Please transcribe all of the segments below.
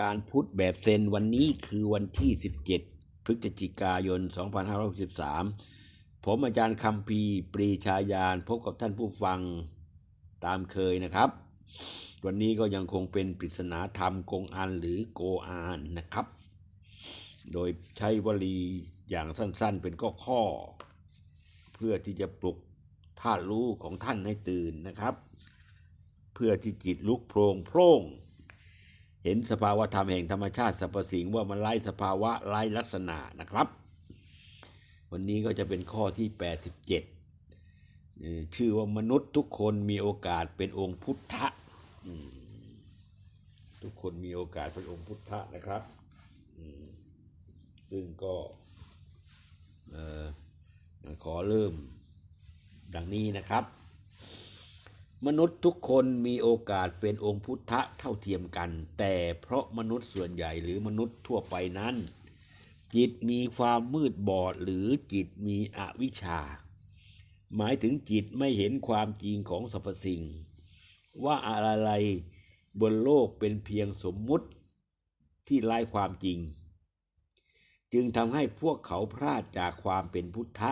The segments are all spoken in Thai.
การพุทธแบบเซนวันนี้คือวันที่ 17 พฤศจิกายน 2563 ผมอาจารย์คำพีปรีชายานพบกับท่านผู้ฟังตามเคยนะครับ วันนี้ก็ยังคงเป็นปริศนาธรรมกงอันหรือโกอานนะครับ โดยใช้วลีอย่างสั้นๆเป็นข้อข้อ เพื่อที่จะปลุกธาตุรู้ของท่านให้ตื่นนะครับ เพื่อที่จิตลุกโพรงโพร่ง เห็นสภาวะธรรมแห่งธรรมชาติสรรพสิ่งว่ามันไร้สภาวะไร้ลักษณะนะครับ วันนี้ก็จะเป็นข้อที่ 87เอ่อชื่อว่ามนุษย์ทุกคนมีโอกาสเป็นองค์พุทธะทุกคนมีโอกาสเป็นองค์พุทธะนะครับซึ่งก็ขอเริ่มดังนี้นะครับ มนุษย์ทุกคนมีโอกาสเป็นองค์พุทธะเท่าเทียมกัน แต่เพราะมนุษย์ส่วนใหญ่หรือมนุษย์ทั่วไปนั้น จิตมีความมืดบอดหรือจิตมีอวิชชา หมายถึงจิตไม่เห็นความจริงของสรรพสิ่ง ว่าอะไรบนโลกเป็นเพียงสมมุติที่ไร้ความจริง จึงทำให้พวกเขาพลาดจากความเป็นพุทธะ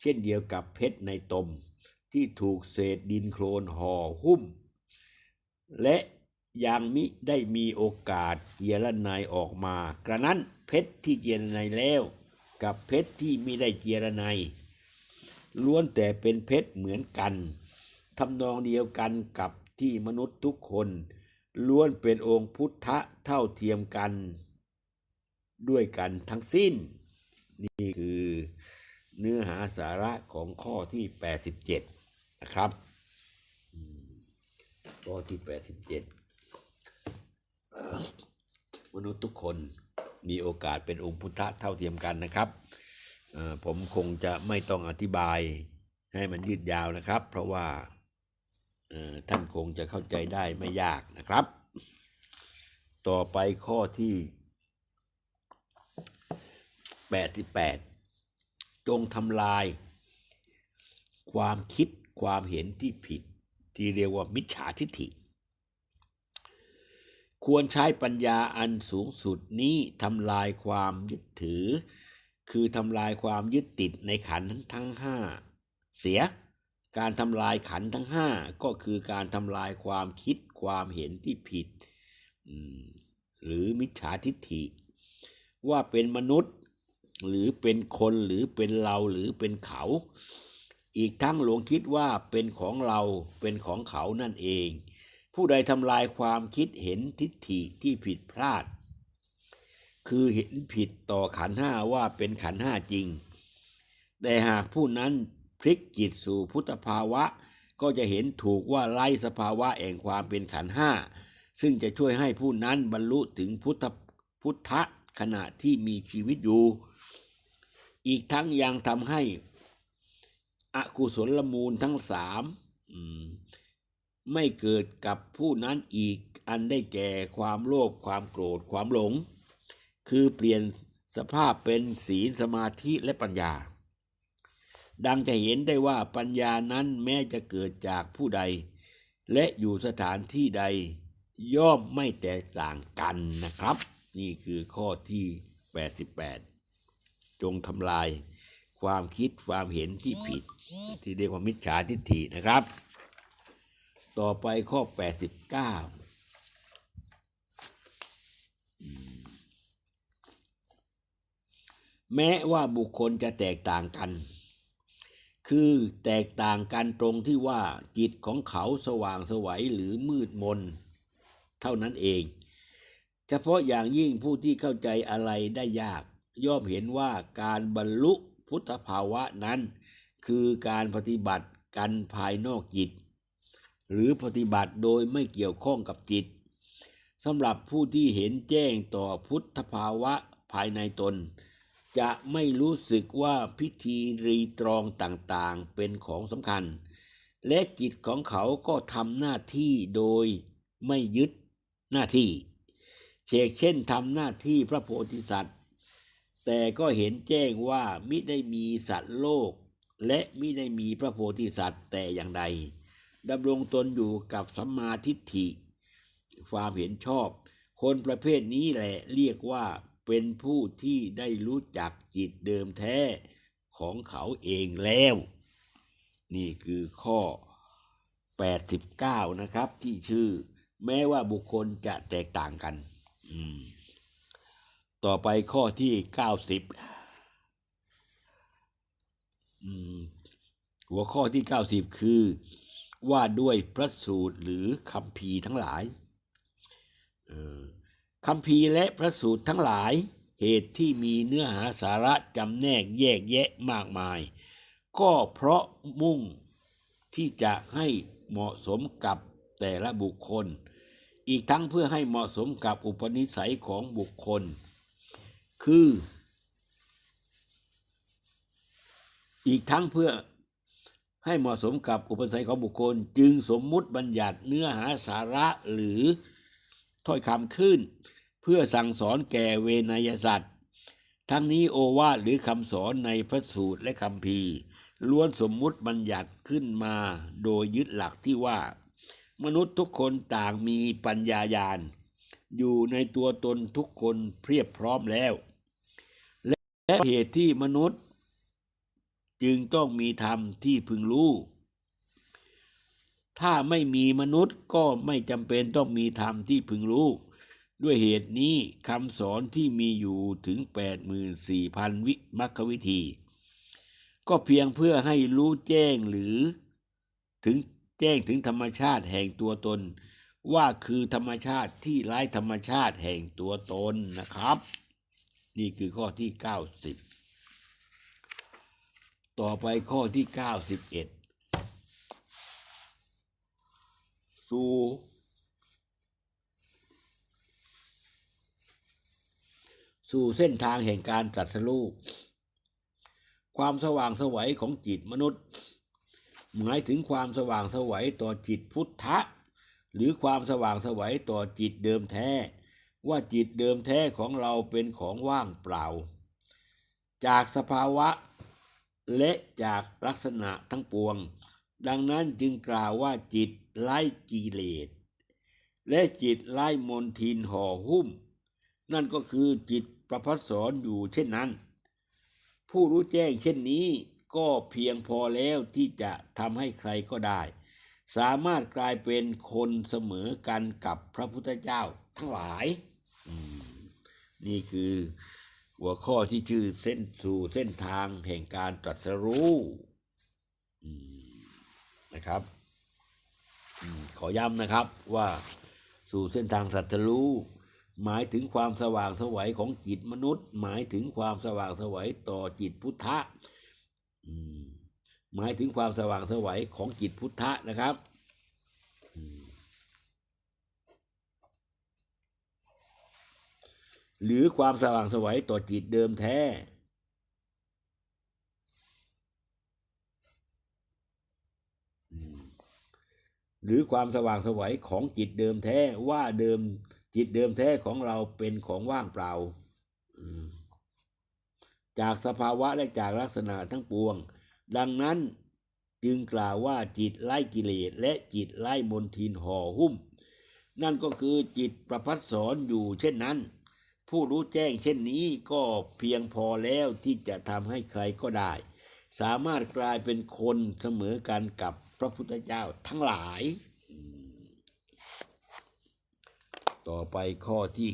เช่นเดียวกับเพชรในตม ที่ถูกเศษดินโคลนห่อหุ้ม และยังมิได้มีโอกาสเจียรนายออกมา กระนั้นเพชรที่เจียรนายแล้ว กับเพชรที่ไม่ได้เจียรนายล้วนแต่เป็นเพชรเหมือนกันทำนองเดียวกันกับที่มนุษย์ทุกคน ล้วนเป็นองค์พุทธะเท่าเทียมกัน ด้วยกันทั้งสิ้น นี่คือเนื้อหาสาระของข้อที่ 87 นะครับข้อที่87เอ่อมนุษย์ทุกคนมีโอกาสเป็นองค์พุทธะเท่าเทียมกันนะครับผมคงจะไม่ต้องอธิบายให้มันยืดยาวนะครับ เพราะว่าท่านคงจะเข้าใจได้ไม่ยากนะครับ ต่อไปข้อที่ 88 จงทำลาย ความคิด ความเห็นที่ผิด ที่เรียกว่ามิจฉาทิฏฐิ ควรใช้ปัญญาอันสูงสุดนี้ทำลายความยึดถือ คือทำลายความยึดติดในขันธ์ทั้งห้าเสียการทำลายขันทั้งห้าก็คือการทำลายความคิดความเห็นที่ผิด หรือมิจฉาทิฏฐิ ว่าเป็นมนุษย์หรือเป็นคนหรือเป็นเราหรือเป็นเขา อีกทั้งหลงคิดว่าเป็นของเราเป็นของเขานั่นเอง ผู้ใดทำลายความคิดเห็นทิฏฐิที่ผิดพลาด คือเห็นผิดต่อขันห้าว่าเป็นขันห้าจริง แต่หากผู้นั้นพลิกจิตสู่พุทธภาวะ ก็จะเห็นถูกว่าไล่สภาวะแห่งความเป็นขันห้าซึ่งจะช่วยให้ผู้นั้นบรรลุถึงพุทธพุทธขณะที่มีชีวิตอยู่ อีกทั้งยังทำให้ อกุศลมูลทั้งสามอืมไม่เกิดกับผู้นั้นอีกอันได้แก่ความโลภความโกรธความหลง คือเปลี่ยนสภาพเป็นศีลสมาธิและปัญญา ดังจะเห็นได้ว่าปัญญานั้นแม้จะเกิดจากผู้ใด และอยู่สถานที่ใด ย่อมไม่แตกต่างกันนะครับ นี่คือข้อที่ 88 จงทำลาย ความคิดความเห็นที่ผิด ที่เรียกว่ามิจฉาทิฏฐินะครับ ต่อไปข้อ 89แม้ว่าบุคคลจะแตกต่างกัน คือแตกต่างกันตรงที่ว่าจิตของเขาสว่างสวัยหรือมืดมน เท่านั้นเอง เฉพาะอย่างยิ่งผู้ที่เข้าใจอะไรได้ยาก ย่อมเห็นว่าการบรรลุ พุทธภาวะนั้น คือการปฏิบัติกันภายนอกจิต หรือปฏิบัติโดยไม่เกี่ยวข้องกับจิตสำหรับผู้ที่เห็นแจ้งต่อพุทธภาวะภายในตน จะไม่รู้สึกว่าพิธีรีตรองต่างๆเป็นของสำคัญ และจิตของเขาก็ทำหน้าที่โดยไม่ยึดหน้าที่เชกเช่นทำหน้าที่พระโพธิสัตว์ แต่ก็เห็นแจ้งว่ามิได้มีสัตว์โลก และมิได้มีพระโพธิสัตว์แต่อย่างใดดำรงตนอยู่กับสัมมาทิฏฐิ ความเห็นชอบ คนประเภทนี้แหละเรียกว่าเป็นผู้ที่ได้รู้จักจิตเดิมแท้ของเขาเองแล้ว นี่คือข้อ 89 นะครับ ที่ชื่อ แม้ว่าบุคคลจะแตกต่างกัน อืม ต่อไปข้อที่90อืมหัวข้อที่90คือว่าด้วยพระสูตรหรือคำพีทั้งหลายคำพีและพระสูตรทั้งหลาย เหตุที่มีเนื้อหาสาระจำแนกแยกแยะมากมาย ก็เพราะมุ่งที่จะให้เหมาะสมกับแต่ละบุคคล อีกทั้งเพื่อให้เหมาะสมกับอุปนิสัยของบุคคล คือ อีกทั้งเพื่อให้เหมาะสมกับอุปนิสัยของบุคคล จึงสมมุติบัญญัติเนื้อหาสาระหรือถ้อยคำขึ้น เพื่อสั่งสอนแก่เวนยสัตว์ทั้งนี้โอวาทหรือคำสอนในพระสูตรและคำพีล้วนสมมุติบัญญัติขึ้นมา โดยยึดหลักที่ว่า มนุษย์ทุกคนต่างมีปัญญาญาณ อยู่ในตัวตนทุกคนเพียบพร้อมแล้ว และเหตุที่มนุษย์ จึงต้องมีธรรมที่พึงรู้ ถ้าไม่มีมนุษย์ก็ไม่จำเป็นต้องมีธรรมที่พึงรู้ ด้วยเหตุนี้คำสอนที่มีอยู่ถึง 84,000 วิมัคควิธี ก็เพียงเพื่อให้รู้แจ้งหรือถึงแจ้งถึงธรรมชาติแห่งตัวตน ว่าคือธรรมชาติที่ไร้ธรรมชาติแห่งตัวตนนะครับ นี่คือข้อที่ 90 ต่อไปข้อที่ 91 สู่สู่เส้นทางแห่งการตรัสรู้ความสว่างสวัยของจิตมนุษย์ หมายถึงความสว่างสวัยต่อจิตพุทธะ หรือความสว่างสวัยต่อจิตเดิมแท้ ว่าจิตเดิมแท้ของเราเป็นของว่างเปล่า จากสภาวะและจากลักษณะทั้งปวง ดังนั้นจึงกล่าวว่าจิตไร้กิเลสและจิตไร้มนทินห่อหุ้ม นั่นก็คือจิตประพัดสอนอยู่เช่นนั้น ผู้รู้แจ้งเช่นนี้ก็เพียงพอแล้วที่จะทำให้ใครก็ได้ สามารถกลายเป็นคนเสมอกันกับพระพุทธเจ้าทั้งหลาย นี่คือหัวข้อที่ชื่อเส้นสู่เส้นทางแห่งการตรัสรู้นะครับอขอย้ำนะครับว่าสู่เส้นทางตรัสรู้หมายถึงความสว่างสวัยของจิตมนุษย์ หมายถึงความสว่างสวัยต่อจิตพุทธะอืม หมายถึงความสว่างสวัยของจิตพุทธะนะครับหรือความสว่างสวัยต่อจิตเดิมแท้ หรือความสว่างสวัยของจิตเดิมแท้ว่าเดิมจิตเดิมแท้ของเราเป็นของว่างเปล่า จากสภาวะและจากลักษณะทั้งปวง ดังนั้นจึงกล่าวว่าจิตไล่กิเลสและจิตไล่มนทินห่อหุ้ม นั่นก็คือจิตประพัดสอนอยู่เช่นนั้น ผู้รู้แจ้งเช่นนี้ก็เพียงพอแล้วที่จะทำให้ใครก็ได้ สามารถกลายเป็นคนเสมอกันกับพระพุทธเจ้าทั้งหลาย ต่อไปข้อที่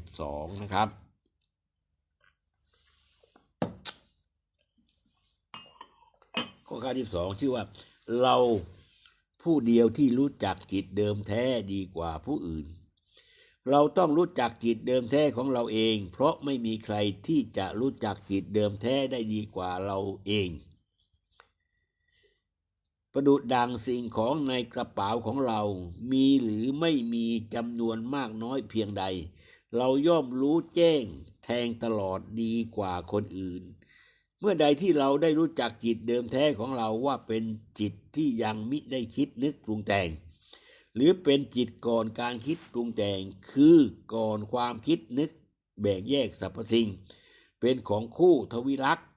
92 นะครับ ข้อ92ชื่อว่า เราผู้เดียวที่รู้จักจิตเดิมแท้ดีกว่าผู้อื่น เราต้องรู้จักจิตเดิมแท้ของเราเอง เพราะไม่มีใครที่จะรู้จักจิตเดิมแท้ได้ดีกว่าเราเอง ประดุดดังสิ่งของในกระเป๋าของเรา มีหรือไม่มีจำนวนมากน้อยเพียงใด เราย่อมรู้แจ้งแทงตลอดดีกว่าคนอื่น มื่อใดที่เราได้รู้จักจิตเดิมแท้ของเราว่าเป็นจิตที่ยังมิได้คิดนึกปรุงแต่ง หรือเป็นจิตก่อนการคิดปรุงแต่งคือก่อนความคิดนึกแบ่งแยกสรรพสิ่ง เป็นของคู่ทวิรักษ์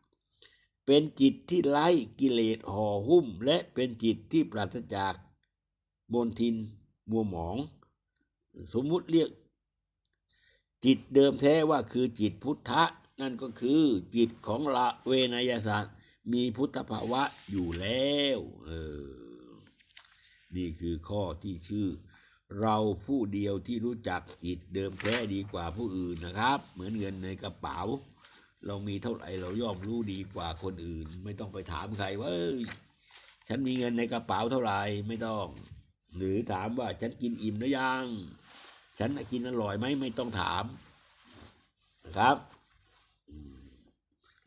เป็นจิตที่ไร้กิเลสห่อหุ้ม และเป็นจิตที่ปราศจากมนทินมัวหมอง สมมุติเรียก จิตเดิมแท้ว่าคือจิตพุทธะ นั่นก็คือจิตของละเวนยศาสตร์มีพุทธภาวะอยู่แล้วเออนี่คือข้อที่ชื่อ เราผู้เดียวที่รู้จักจิตเดิมแท้ดีกว่าผู้อื่นนะครับ เหมือนเงินในกระเป๋า เรามีเท่าไหร่เราย่อมรู้ดีกว่าคนอื่น ไม่ต้องไปถามใครว่าฉันมีเงินในกระเป๋าเท่าไหร่ไม่ต้อง หรือถามว่าฉันกินอิ่มหรือยัง ฉันกินอร่อยไหมไม่ต้องถามนะครับ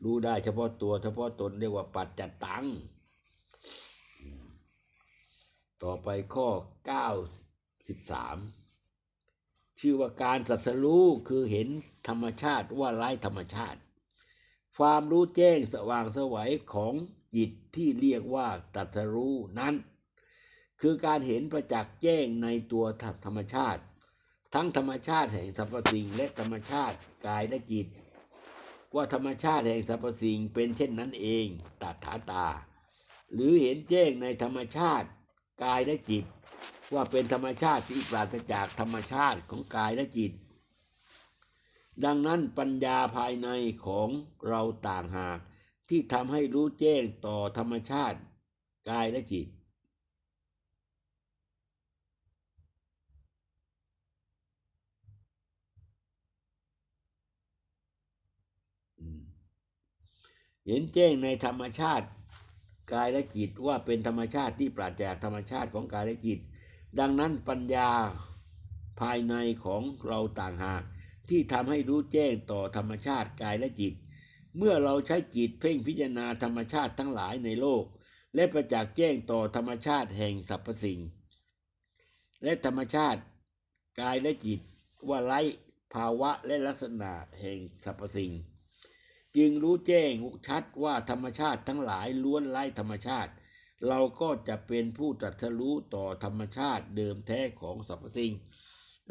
รู้ได้เฉพาะตัว เฉพาะตนเรียกว่าปัจจัตตัง ต่อไปข้อ 93 ชื่อว่าการสัสรู้คือเห็นธรรมชาติว่าไร้ธรรมชาติ ความรู้แจ้งสว่างสวัยของจิตที่เรียกว่าตัสรู้นั้น คือการเห็นประจักษ์แจ้งในตัวธรรมชาติ ทั้งธรรมชาติแห่งสรรพสิ่งและธรรมชาติกายและจิต ว่าธรรมชาติแห่งสรรพสิ่งเป็นเช่นนั้นเองตัดถาตา หรือเห็นแจ้งในธรรมชาติกายและจิต ว่าเป็นธรรมชาติที่ปราศจากธรรมชาติของกายและจิต ดังนั้นปัญญาภายในของเราต่างหากที่ทำให้รู้แจ้งต่อธรรมชาติกายและจิต เห็นแจ้งในธรรมชาติกายและจิตว่าเป็นธรรมชาติที่ปราศจากธรรมชาติของกายและจิต ดังนั้นปัญญาภายในของเราต่างหาก ที่ทำให้รู้แจ้งต่อธรรมชาติกายและจิต เมื่อเราใช้จิตเพ่งพิจารณาธรรมชาติทั้งหลายในโลก และประจักษ์แจ้งต่อธรรมชาติแห่งสรรพสิ่ง และธรรมชาติกายและจิตว่าไร้ภาวะและลักษณะแห่งสรรพสิ่ง จึงรู้แจ้งชัดว่าธรรมชาติทั้งหลายล้วนไร้ธรรมชาติ เราก็จะเป็นผู้ตรัสรู้ต่อธรรมชาติเดิมแท้ของสรรพสิ่ง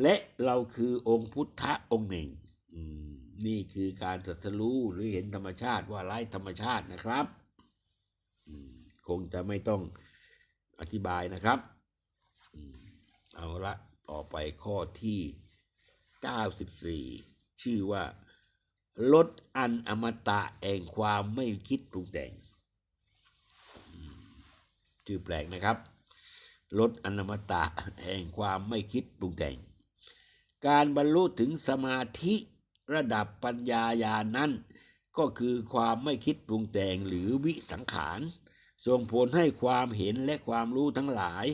และเราคือองค์พุทธะองค์หนึ่งนี่คือการตรัสรู้หรือเห็นธรรมชาติว่าไร้ธรรมชาตินะครับคงจะไม่ต้องอธิบายนะครับ เอาละต่อไปข้อที่ 94 ชื่อว่า ลดอันอมตะแห่งความไม่คิดปรุงแต่งชื่อแปลกนะครับลดอนอมตะแห่งความไม่คิดปรุงแต่ง การบรรลุถึงสมาธิระดับปัญญาญาณนั้น ก็คือความไม่คิดปรุงแต่งหรือวิสังขารส่งผลให้ความเห็นและความรู้ทั้งหลาย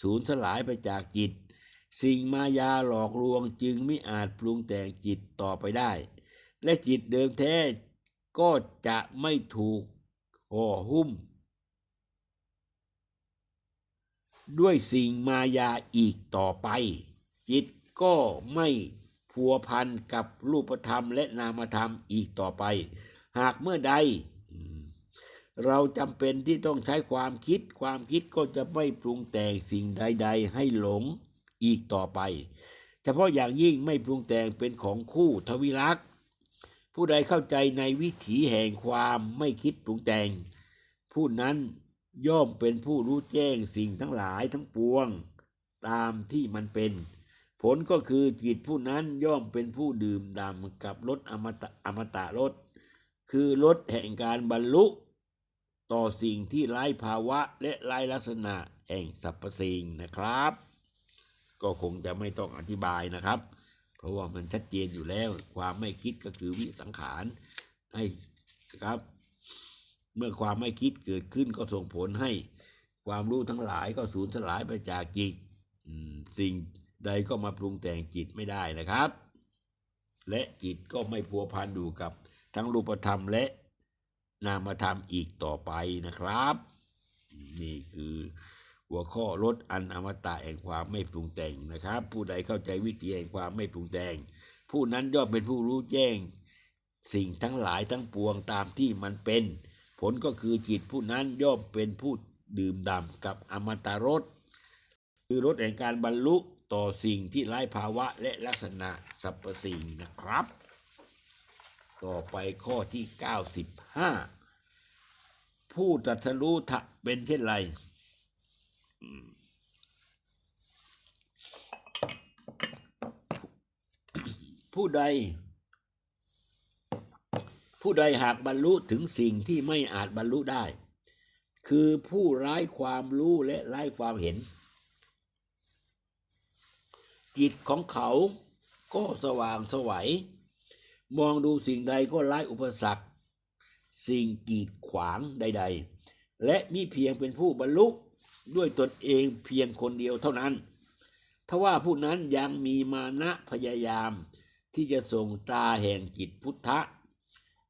สูญสลายไปจากจิต สิ่งมายาหลอกลวงจึงไม่อาจปรุงแต่งจิตต่อไปได้ และจิตเดิมแท้ก็จะไม่ถูกห่อหุ้ม ด้วยสิ่งมายาอีกต่อไป จิตก็ไม่พัวพันกับรูปธรรมและนามธรรมอีกต่อไป หากเมื่อใด เราจำเป็นที่ต้องใช้ความคิด ความคิดก็จะไม่ปรุงแต่งสิ่งใด ๆ ให้หลงอีกต่อไป เฉพาะอย่างยิ่งไม่ปรุงแต่งเป็นของคู่ทวิรักษ์ ผู้ใดเข้าใจในวิถีแห่งความไม่คิดปรุงแต่ง ผู้นั้นย่อมเป็นผู้รู้แจ้งสิ่งทั้งหลายทั้งปวง ตามที่มันเป็น ผลก็คือจิตผู้นั้นย่อมเป็นผู้ดื่มด่ำกับรสอมตะอมตะรสคือรสแห่งการบรรลุต่อสิ่งที่ไร้ภาวะและไร้ลักษณะแห่งสรรพสิ่งนะครับ ก็คงจะไม่ต้องอธิบายนะครับ ราะว่ามันชัดเจนอยู่แล้ว ความไม่คิดก็คือวิสังขารให้ครับ เมื่อความไม่คิดเกิดขึ้นก็ส่งผลให้ความรู้ทั้งหลายก็สูญสลายไปจากจิตสิ่งใดก็มาปรุงแต่งจิตไม่ได้นะครับ และจิตก็ไม่พัวพันอยู่กับทั้งรูปธรรมและนามธรรมอีกต่อไปนะครับ นี่คือ หัวข้อลดอันอมตะแห่งความไม่ปรุงแต่งนะครับ ผู้ใดเข้าใจวิธีแห่งความไม่ปรุงแต่ง ผู้นั้นย่อมเป็นผู้รู้แจ้ง สิ่งทั้งหลายทั้งปวงตามที่มันเป็น ผลก็คือจิตผู้นั้นย่อมเป็นผู้ดื่มด่ำกับอมตะรสคือรสแห่งการบรรลุต่อสิ่งที่ไร้ภาวะและลักษณะสรรพสิ่งนะครับ ต่อไปข้อที่ 95 ผู้ตรัสรู้ทะเป็นเช่นไร ผู้ใด ผู้ใดหากบรรลุถึงสิ่งที่ไม่อาจบรรลุได้ คือผู้ไร้ความรู้และไร้ความเห็น จิตของเขาก็สว่างสวัยมองดูสิ่งใดก็ไร้อุปสรรค สิ่งกีดขวางใด ๆ และมิเพียงเป็นผู้บรรลุด้วยตนเองเพียงคนเดียวเท่านั้น ทว่าผู้นั้นยังมีมานะพยายาม ที่จะส่งตาแห่งจิตพุทธะ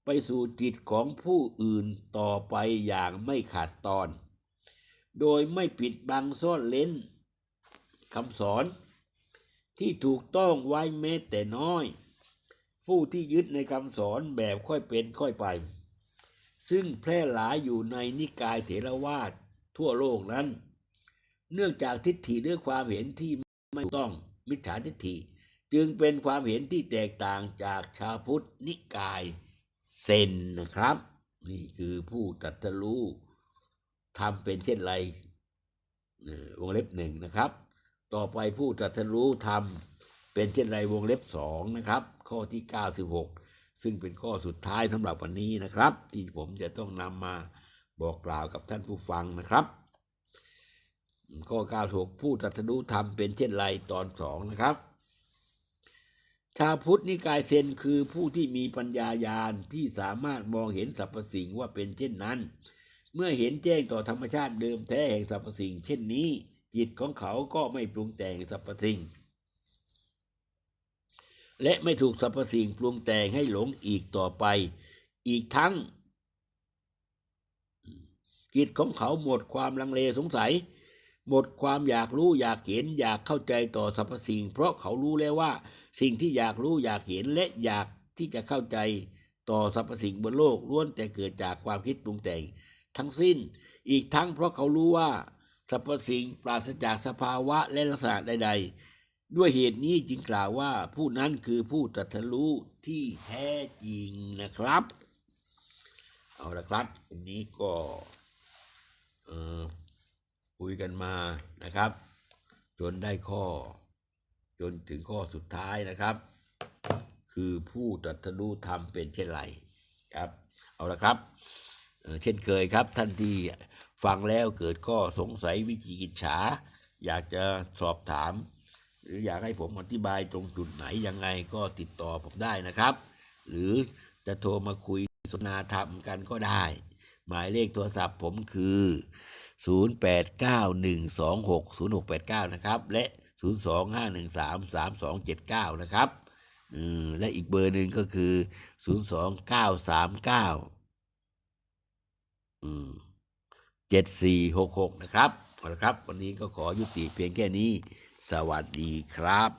ไปสู่จิตของผู้อื่นต่อไปอย่างไม่ขาดตอน โดยไม่ปิดบังซ่อนเล้นคำสอนที่ถูกต้องไว้แม้แต่น้อย ผู้ที่ยึดในคำสอนแบบค่อยเป็นค่อยไป ซึ่งแพร่หลายอยู่ในนิกายเถรวาททั่วโลกนั้น เนื่องจากทิฏฐิด้วยความเห็นที่ไม่ถูกต้องมิจฉาทิฏฐิ จึงเป็นความเห็นที่แตกต่างจากชาวพุทธนิกายเซนนะครับ นี่คือผู้ตรัสรู้ทำเป็นเช่นไรวงเล็บหนึ่งนะครับ ต่อไปผู้ตรัสรู้ทำเป็นเช่นไรวงเล็บสองนะครับ ข้อที่ 96 ซึ่งเป็นข้อสุดท้ายสำหรับวันนี้นะครับ ที่ผมจะต้องนำมาบอกกล่าวกับท่านผู้ฟังนะครับข้อ 96 ผู้ตรัสรู้ธรรมเป็นเช่นไรตอนสองนะครับ ชาวพุทธนิกายเซนคือผู้ที่มีปัญญาญาณที่สามารถมองเห็นสรรพสิ่งว่าเป็นเช่นนั้น เมื่อเห็นแจ้งต่อธรรมชาติเดิมแท้แห่งสรรพสิ่ง เช่นนี้ จิตของเขาก็ไม่ปรุงแต่งสรรพสิ่ง และไม่ถูกสรรพสิ่งปรุงแต่งให้หลงอีกต่อไป อีกทั้งจิตของเขาหมดความลังเลสงสัย หมดความอยากรู้อยากเห็นอยากเข้าใจต่อสรรพสิ่ง เพราะเขารู้แล้วว่า สิ่งที่อยากรู้อยากเห็นและอยากที่จะเข้าใจต่อสรรพสิ่งบนโลกล้วนแต่เกิดจากความคิดปรุงแต่ง ทั้งสิ้นอีกทั้งเพราะเขารู้ว่าสรรพสิ่งปราศจากสภาวะและลักษณะใด ๆ ด้วยเหตุนี้จึงกล่าวว่าผู้นั้นคือผู้ตรัสรู้ที่แท้จริงนะครับ เอาละครับวันนี้ก็เออ คุยกันมานะครับ จนได้ข้อ จนถึงข้อสุดท้ายนะครับ คือผู้ตรัสรู้ธรรมเป็นเช่นไรครับ เอาละครับเเช่นเคยครับท่านที่ฟังแล้วเกิดข้อสงสัยวิจิกิจฉา อยากจะสอบถาม หรืออยากให้ผมอธิบายตรงจุดไหนยังไงก็ติดต่อผมได้นะครับ หรือจะโทรมาคุยสนทนาธรรมกันก็ได้ หมายเลขโทรศัพท์ผมคือ 0891260689 นะครับ และ 025133279 นะครับและอีกเบอร์หนึ่งก็คือ 02939 7466 นะครับเอาละครับ วันนี้ก็ขอยุติเพียงแค่นี้ สวัสดีครับ